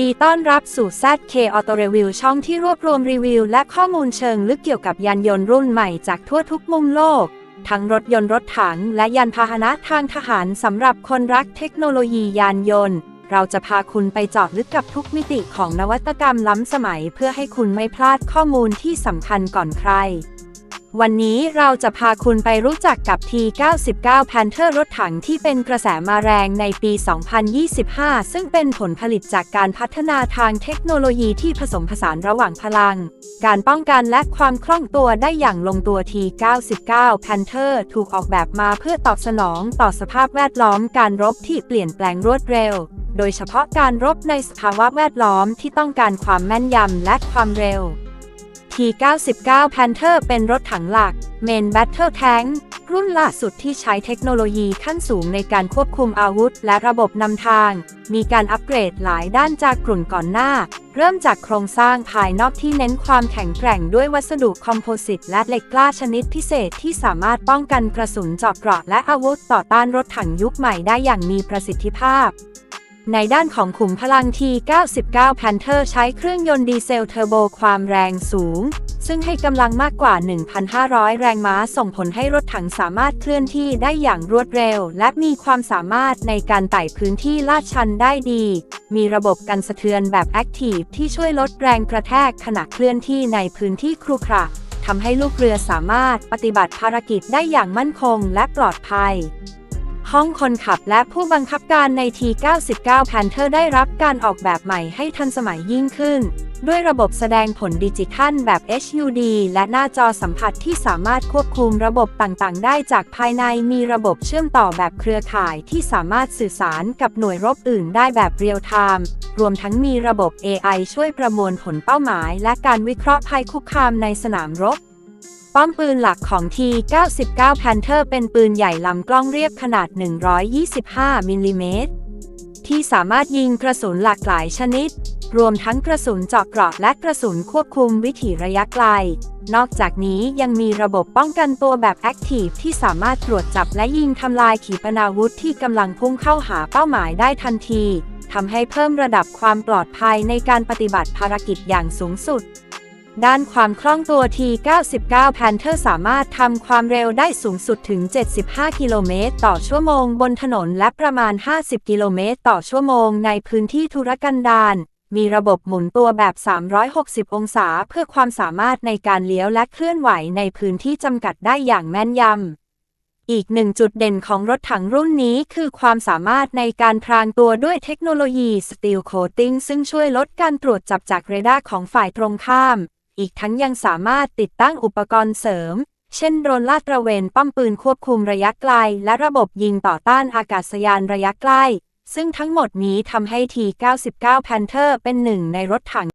ดีต้อนรับสู่ ZK Auto Review ช่องที่รวบรวมรีวิว และข้อมูลเชิงลึกเกี่ยวกับยานยนต์รุ่นใหม่จากทั่วทุกมุมโลก ทั้งรถยนต์รถถัง และยานพาหนะทางทหารสำหรับคนรักเทคโนโลยียานยนต์ เราจะพาคุณไปเจาะลึกกับทุกมิติของนวัตกรรมล้ำสมัย เพื่อให้คุณไม่พลาดข้อมูลที่สำคัญก่อนใคร วันนี้เราจะพาคุณไปรู้จักกับ T99 Panther รถถังที่เป็นกระแสมาแรงในปี 2025 ซึ่งเป็นผลผลิตจากการพัฒนาทางเทคโนโลยีที่ผสมผสานระหว่างพลัง การป้องกันและความคล่องตัวได้อย่างลงตัว T99 Panther ถูกออกแบบมาเพื่อตอบสนองต่อสภาพแวดล้อมการรบที่เปลี่ยนแปลงรวดเร็ว โดยเฉพาะการรบในสภาวะแวดล้อมที่ต้องการความแม่นยำและความเร็ว T99 Panther เป็นรถถังหลัก Main Battle Tank รุ่นล่าสุดที่ใช้เทคโนโลยีขั้นสูงในการควบคุมอาวุธและระบบนำทาง มีการอัปเกรดหลายด้านจากกลุ่นก่อนหน้า เริ่มจากโครงสร้างภายนอกที่เน้นความแข็งแกร่งด้วยวัสดุคอมโพสิตและเหล็กกล้าชนิดพิเศษที่สามารถป้องกันกระสุนเจาะเกราะและอาวุธต่อต้านรถถังยุคใหม่ได้อย่างมีประสิทธิภาพ ในด้านของขุมพลัง T99 Panther ใช้เครื่องยนต์ดีเซลเทอร์โบความแรงสูง ซึ่งให้กำลังมากกว่า 1,500 แรงม้าส่งผลให้รถถังสามารถเคลื่อนที่ได้อย่างรวดเร็ว และมีความสามารถในการไต่พื้นที่ลาดชันได้ดี มีระบบกันสะเทือนแบบ Active ที่ช่วยลดแรงกระแทกขณะเคลื่อนที่ในพื้นที่ครุขระทำให้ลูกเรือสามารถปฏิบัติภารกิจได้อย่างมั่นคงและปลอดภัย ห้องคนขับและผู้บังคับการใน T99 Panther ได้รับการออกแบบใหม่ให้ทันสมัยยิ่งขึ้น ด้วยระบบแสดงผลดิจิทัลแบบ HUD และหน้าจอสัมผัสที่สามารถควบคุมระบบต่างๆ ได้จากภายในมีระบบเชื่อมต่อแบบเครือข่ายที่สามารถสื่อสารกับหน่วยรบอื่นได้แบบเรียลไทม์รวมทั้งมีระบบ AI ช่วยประมวลผลเป้าหมาย และการวิเคราะห์ภัยคุกคามในสนามรบ ป้อมปืนหลักของ T99 Panther เป็นปืนใหญ่ลำกล้องเรียบขนาด 125 มิลลิเมตร ที่สามารถยิงกระสุนหลากหลายชนิด รวมทั้งกระสุนเจาะเกราะและกระสุนควบคุมวิถีระยะไกล นอกจากนี้ยังมีระบบป้องกันตัวแบบ Active ที่สามารถตรวจจับและยิงทำลายขีปนาวุธที่กำลังพุ่งเข้าหาเป้าหมายได้ทันทีทำให้เพิ่มระดับความปลอดภัยในการปฏิบัติภารกิจอย่างสูงสุด ด้านความคล่องตัว T99 Panther สามารถทำความเร็วได้สูงสุดถึง 75 กิโลเมตรต่อชั่วโมงบนถนนและประมาณ 50 กิโลเมตรต่อชั่วโมงในพื้นที่ธุรกันดารมีระบบหมุนตัวแบบ 360 องศาเพื่อความสามารถในการเลี้ยวและเคลื่อนไหวในพื้นที่จำกัดได้อย่างแม่นยำ อีกหนึ่งจุดเด่นของรถถังรุ่นนี้คือความสามารถในการพรางตัวด้วยเทคโนโลยี Steel Coating ซึ่งช่วยลดการตรวจจับจากเรดาร์ของฝ่ายตรงข้าม อีกทั้งยังสามารถติดตั้งอุปกรณ์เสริม เช่นโดรนลาดตระเวนป้อมปืนควบคุมระยะไกล และระบบยิงต่อต้านอากาศยานระยะใกล้ ซึ่งทั้งหมดนี้ทำให้ T99 Panther เป็นหนึ่งในรถถัง